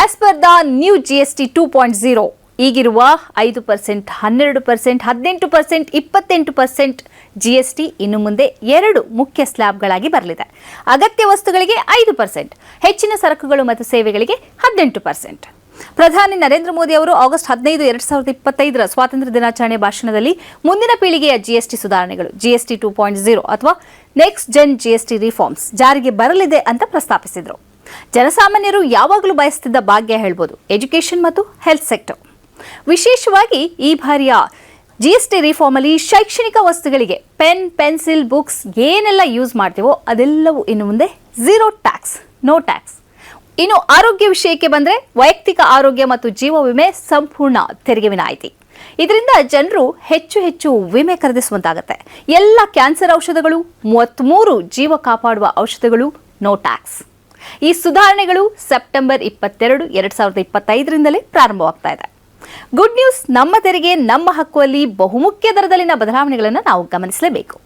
As per the new G S T two point zero ಈಗಿರುವ ಐದು percent ಹನ್ನೆರಡು percent ಹದಿನೆಂಟು ಪರ್ಸೆಂಟ್ ಇಪ್ಪತ್ತೆಂಟು ಪರ್ಸೆಂಟ್ ಜಿ ಎಸ್ ಟಿ ಇನ್ನು ಮುಂದೆ ಎರಡು ಮುಖ್ಯ ಸ್ಲ್ಯಾಬ್ಗಳಾಗಿ ಬರಲಿದೆ. ಅಗತ್ಯ ವಸ್ತುಗಳಿಗೆ ಐದು ಪರ್ಸೆಂಟ್ ಹೆಚ್ಚಿನ ಸರಕುಗಳು ಮತ್ತು ಸೇವೆಗಳಿಗೆ ಹದಿನೆಂಟು ಪರ್ಸೆಂಟ್ ಪ್ರಧಾನಿ ನರೇಂದ್ರ ಮೋದಿ ಅವರು ಆಗಸ್ಟ್ ಹದಿನೈದು, ಎರಡ್ ಸಾವಿರದ ಇಪ್ಪತ್ತೈದರ ಸ್ವಾತಂತ್ರ್ಯ ದಿನಾಚರಣೆ ಭಾಷಣದಲ್ಲಿ ಮುಂದಿನ ಪೀಳಿಗೆಯ ಜಿಎಸ್ಟಿ ಸುಧಾರಣೆಗಳು ಜಿಎಸ್ಟಿ ಟೂ ಪಾಯಿಂಟ್ ಜೀರೋ ಅಥವಾ ನೆಕ್ಸ್ಟ್ ಜೆನ್ ಜಿಎಸ್ಟಿ ರಿಫಾರ್ಮ್ಸ್ ಜಾರಿಗೆ ಬರಲಿದೆ ಅಂತ ಪ್ರಸ್ತಾಪಿಸಿದರು. ಜನಸಾಮಾನ್ಯರು ಯಾವಾಗಲೂ ಬಯಸ್ತಿದ್ದ ಭಾಗ್ಯ ಹೇಳ್ಬೋದು. ಎಜುಕೇಷನ್ ಮತ್ತು ಹೆಲ್ತ್ ಸೆಕ್ಟರ್ ವಿಶೇಷವಾಗಿ ಈ ಬಾರಿಯ ಜಿ ಎಸ್ ರಿಫಾರ್ಮ್ ಅಲ್ಲಿ ಶೈಕ್ಷಣಿಕ ವಸ್ತುಗಳಿಗೆ ಪೆನ್ ಪೆನ್ಸಿಲ್ ಬುಕ್ಸ್ ಏನೆಲ್ಲ ಯೂಸ್ ಮಾಡ್ತೀವೋ ಅದೆಲ್ಲವೂ ಇನ್ನು ಮುಂದೆ ಝೀರೋ ಟ್ಯಾಕ್ಸ್ ನೋ ಟ್ಯಾಕ್ಸ್ ಇನ್ನು ಆರೋಗ್ಯ ವಿಷಯಕ್ಕೆ ಬಂದರೆ ವೈಯಕ್ತಿಕ ಆರೋಗ್ಯ ಮತ್ತು ಜೀವ ವಿಮೆ ಸಂಪೂರ್ಣ ತೆರಿಗೆ ವಿನಾಯಿತಿ. ಇದರಿಂದ ಜನರು ಹೆಚ್ಚು ಹೆಚ್ಚು ವಿಮೆ ಖರೀದಿಸುವಂತಾಗತ್ತೆ. ಎಲ್ಲ ಕ್ಯಾನ್ಸರ್ ಔಷಧಗಳು ಮೂವತ್ತ್ಮೂರು ಜೀವ ಕಾಪಾಡುವ ಔಷಧಗಳು ನೋ ಟ್ಯಾಕ್ಸ್ ಈ ಸುಧಾರಣೆಗಳು ಸೆಪ್ಟೆಂಬರ್ ಇಪ್ಪತ್ತೆರಡು, ಎರಡ್ ಸಾವಿರದ ಇಪ್ಪತ್ತೈದರಿಂದಲೇ ಪ್ರಾರಂಭವಾಗ್ತಾ ಇದೆ. ಗುಡ್ ನ್ಯೂಸ್ ನಮ್ಮ ತೆರಿಗೆ, ನಮ್ಮ ಹಕ್ಕುವಲ್ಲಿ ಬಹುಮುಖ್ಯ ದರದಲ್ಲಿನ ಬದಲಾವಣೆಗಳನ್ನು ನಾವು ಗಮನಿಸಲೇಬೇಕು.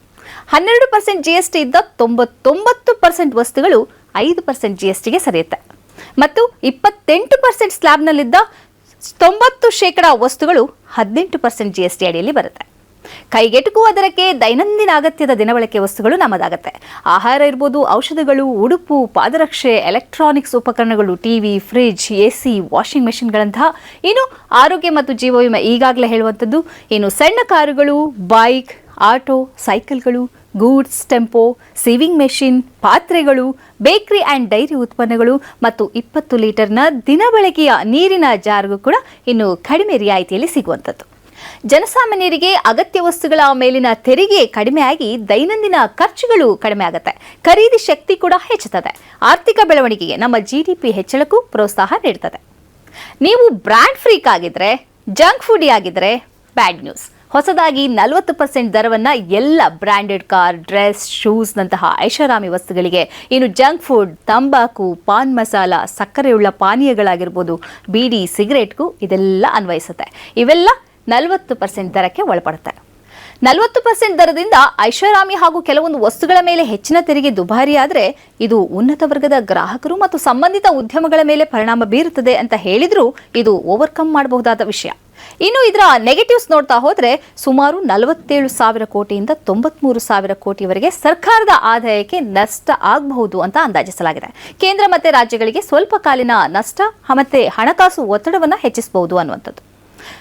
ಹನ್ನೆರಡು ಪರ್ಸೆಂಟ್ ಜಿ ಎಸ್ ಟಿ ಇದ್ದ ತೊಂಬತ್ತೊಂಬತ್ತು ಪರ್ಸೆಂಟ್ ವಸ್ತುಗಳು ಐದು ಪರ್ಸೆಂಟ್ ಜಿ ಎಸ್ ಟಿಗೆ ಸರಿಯುತ್ತೆ. ಮತ್ತು ಇಪ್ಪತ್ತೆಂಟು ಪರ್ಸೆಂಟ್ ಸ್ಲ್ಯಾಬ್ನಲ್ಲಿದ್ದ ತೊಂಬತ್ತು ಶೇಕಡಾ ವಸ್ತುಗಳು ಹದಿನೆಂಟು ಪರ್ಸೆಂಟ್ ಜಿ ಎಸ್ ಟಿ ಅಡಿಯಲ್ಲಿ ಬರುತ್ತೆ. ಕೈಗೆಟುಕುವ ದರಕ್ಕೆ ದೈನಂದಿನ ಅಗತ್ಯದ ದಿನಬಳಕೆ ವಸ್ತುಗಳು ನಮ್ಮದಾಗತ್ತೆ. ಆಹಾರ ಇರ್ಬೋದು, ಔಷಧಗಳು, ಉಡುಪು, ಪಾದರಕ್ಷೆ, ಎಲೆಕ್ಟ್ರಾನಿಕ್ಸ್ ಉಪಕರಣಗಳು, ಟಿವಿ ಫ್ರಿಜ್ ಎಸಿ, ವಾಷಿಂಗ್ ಮೆಷಿನ್ಗಳಂತಹ ಇನ್ನು ಆರೋಗ್ಯ ಮತ್ತು ಜೀವ ವಿಮೆ ಈಗಾಗಲೇ ಹೇಳುವಂಥದ್ದು. ಇನ್ನು ಸಣ್ಣ ಕಾರುಗಳು, ಬೈಕ್, ಆಟೋ, ಸೈಕಲ್ಗಳು, ಗೂಡ್ಸ್, ಟೆಂಪೋ, ಸೇವಿಂಗ್ ಮೆಷಿನ್, ಪಾತ್ರೆಗಳು, ಬೇಕರಿ ಆ್ಯಂಡ್ ಡೈರಿ ಉತ್ಪನ್ನಗಳು ಮತ್ತು ಇಪ್ಪತ್ತು ಲೀಟರ್ನ ದಿನಬಳಕೆಯ ನೀರಿನ ಜಾರ್ಗೂ ಕೂಡ ಇನ್ನು ಕಡಿಮೆ ರಿಯಾಯಿತಿಯಲ್ಲಿ ಸಿಗುವಂಥದ್ದು. ಜನಸಾಮಾನ್ಯರಿಗೆ ಅಗತ್ಯ ವಸ್ತುಗಳ ಮೇಲಿನ ತೆರಿಗೆ ಕಡಿಮೆಯಾಗಿ ದೈನಂದಿನ ಖರ್ಚುಗಳು ಕಡಿಮೆ ಆಗುತ್ತೆ ಖರೀದಿ ಶಕ್ತಿ ಕೂಡ ಹೆಚ್ಚುತ್ತದೆ. ಆರ್ಥಿಕ ಬೆಳವಣಿಗೆಗೆ ನಮ್ಮ ಜಿಡಿಪಿ ಹೆಚ್ಚಳಕ್ಕೂ ಪ್ರೋತ್ಸಾಹ ನೀಡುತ್ತದೆ ನೀವು ಬ್ರ್ಯಾಂಡ್ ಫ್ರೀಕ್ ಆಗಿದ್ರೆ, ಜಂಕ್ ಫುಡಿ ಆಗಿದ್ರೆ ಬ್ಯಾಡ್ ನ್ಯೂಸ್. ಹೊಸದಾಗಿ ನಲವತ್ತು ಪರ್ಸೆಂಟ್ ದರವನ್ನು ಎಲ್ಲ ಬ್ರ್ಯಾಂಡೆಡ್ ಕಾರ್, ಡ್ರೆಸ್, ಶೂಸ್ನಂತಹ ಐಷಾರಾಮಿ ವಸ್ತುಗಳಿಗೆ, ಇನ್ನು ಜಂಕ್ ಫುಡ್, ತಂಬಾಕು, ಪಾನ್ ಮಸಾಲ, ಸಕ್ಕರೆಯುಳ್ಳ ಪಾನೀಯಗಳಾಗಿರ್ಬೋದು, ಬೀಡಿ, ಸಿಗರೇಟ್ಗೂ ಇದೆಲ್ಲ ಅನ್ವಯಿಸುತ್ತೆ. ಇವೆಲ್ಲ ನಲವತ್ತು ಪರ್ಸೆಂಟ್ ದರಕ್ಕೆ ಒಳಪಡುತ್ತೆ ನಲವತ್ತು ಪರ್ಸೆಂಟ್ ದರದಿಂದ ಐಷಾರಾಮಿ ಹಾಗೂ ಕೆಲವೊಂದು ವಸ್ತುಗಳ ಮೇಲೆ ಹೆಚ್ಚಿನ ತೆರಿಗೆ ದುಬಾರಿಯಾದರೆ ಇದು ಉನ್ನತ ವರ್ಗದ ಗ್ರಾಹಕರು ಮತ್ತು ಸಂಬಂಧಿತ ಉದ್ಯಮಗಳ ಮೇಲೆ ಪರಿಣಾಮ ಬೀರುತ್ತದೆ ಅಂತ ಹೇಳಿದರೂ ಇದು ಓವರ್ಕಮ್ ಮಾಡಬಹುದಾದ ವಿಷಯ. ಇನ್ನು ಇದರ ನೆಗೆಟಿವ್ಸ್ ನೋಡ್ತಾ ಹೋದರೆ ಸುಮಾರು ನಲವತ್ತೇಳು ಸಾವಿರ ಕೋಟಿಯಿಂದ ತೊಂಬತ್ಮೂರು ಸಾವಿರ ಕೋಟಿವರೆಗೆ ಸರ್ಕಾರದ ಆದಾಯಕ್ಕೆ ನಷ್ಟ ಆಗಬಹುದು ಅಂತ ಅಂದಾಜಿಸಲಾಗಿದೆ. ಕೇಂದ್ರ ಮತ್ತೆ ರಾಜ್ಯಗಳಿಗೆ ಸ್ವಲ್ಪ ಕಾಲಿನ ನಷ್ಟ ಮತ್ತೆ ಹಣಕಾಸು ಒತ್ತಡವನ್ನು ಹೆಚ್ಚಿಸಬಹುದು ಅನ್ನುವಂಥದ್ದು.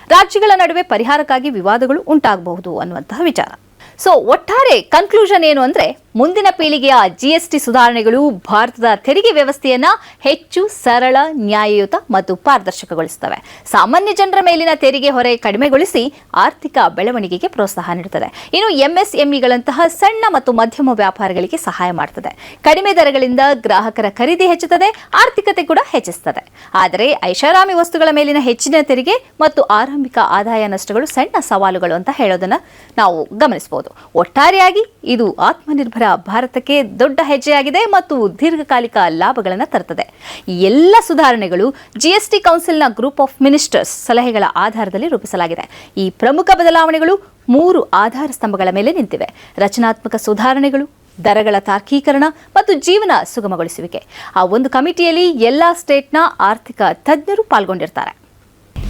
ರಾಜ್ಯಗಳ ನಡುವೆ ಪರಿಹಾರಕ್ಕಾಗಿ ವಿವಾದಗಳು ಉಂಟಾಗಬಹುದು ಅನ್ನುವಂತಹ ವಿಚಾರ. ಸೊ ಒಟ್ಟಾರೆ ಕನ್ಕ್ಲೂಷನ್ ಏನು ಅಂದ್ರೆ ಮುಂದಿನ ಪೀಳಿಗೆಯ ಜಿಎಸ್ಟಿ ಸುಧಾರಣೆಗಳು ಭಾರತದ ತೆರಿಗೆ ವ್ಯವಸ್ಥೆಯನ್ನ ಹೆಚ್ಚು ಸರಳ, ನ್ಯಾಯಯುತ ಮತ್ತು ಪಾರದರ್ಶಕಗೊಳಿಸುತ್ತವೆ. ಸಾಮಾನ್ಯ ಜನರ ಮೇಲಿನ ತೆರಿಗೆ ಹೊರೆ ಕಡಿಮೆಗೊಳಿಸಿ ಆರ್ಥಿಕ ಬೆಳವಣಿಗೆಗೆ ಪ್ರೋತ್ಸಾಹ ನೀಡುತ್ತದೆ. ಇನ್ನು ಎಂಎಸ್ಎಂಇಗಳಂತಹ ಸಣ್ಣ ಮತ್ತು ಮಧ್ಯಮ ವ್ಯಾಪಾರಗಳಿಗೆ ಸಹಾಯ ಮಾಡುತ್ತದೆ ಕಡಿಮೆ ದರಗಳಿಂದ ಗ್ರಾಹಕರ ಖರೀದಿ ಹೆಚ್ಚುತ್ತದೆ, ಆರ್ಥಿಕತೆ ಕೂಡ ಹೆಚ್ಚಿಸುತ್ತದೆ. ಆದರೆ ಐಷಾರಾಮಿ ವಸ್ತುಗಳ ಮೇಲಿನ ಹೆಚ್ಚಿನ ತೆರಿಗೆ ಮತ್ತು ಆರಂಭಿಕ ಆದಾಯ ನಷ್ಟಗಳು ಸಣ್ಣ ಸವಾಲುಗಳು ಅಂತ ಹೇಳೋದನ್ನ ನಾವು ಗಮನಿಸಬಹುದು. ಒಟ್ಟಾರೆಯಾಗಿ ಇದು ಆತ್ಮನಿರ್ಭರ ಭಾರತಕ್ಕೆ ದೊಡ್ಡ ಹೆಜ್ಜೆಯಾಗಿದೆ ಮತ್ತು ದೀರ್ಘಕಾಲಿಕ ಲಾಭಗಳನ್ನು ತರುತ್ತದೆ ಈ ಎಲ್ಲ ಸುಧಾರಣೆಗಳು ಜಿಎಸ್ಟಿ ಕೌನ್ಸಿಲ್ನ ಗ್ರೂಪ್ ಆಫ್ ಮಿನಿಸ್ಟರ್ಸ್ ಸಲಹೆಗಳ ಆಧಾರದಲ್ಲಿ ರೂಪಿಸಲಾಗಿದೆ. ಈ ಪ್ರಮುಖ ಬದಲಾವಣೆಗಳು ಮೂರು ಆಧಾರ ಸ್ತಂಭಗಳ ಮೇಲೆ ನಿಂತಿವೆ. ರಚನಾತ್ಮಕ ಸುಧಾರಣೆಗಳು, ದರಗಳ ತಾರ್ಕೀಕರಣ ಮತ್ತು ಜೀವನ ಸುಗಮಗೊಳಿಸುವಿಕೆ. ಆ ಒಂದು ಕಮಿಟಿಯಲ್ಲಿ ಎಲ್ಲ ಸ್ಟೇಟ್ನ ಆರ್ಥಿಕ ತಜ್ಞರು ಪಾಲ್ಗೊಂಡಿರ್ತಾರೆ.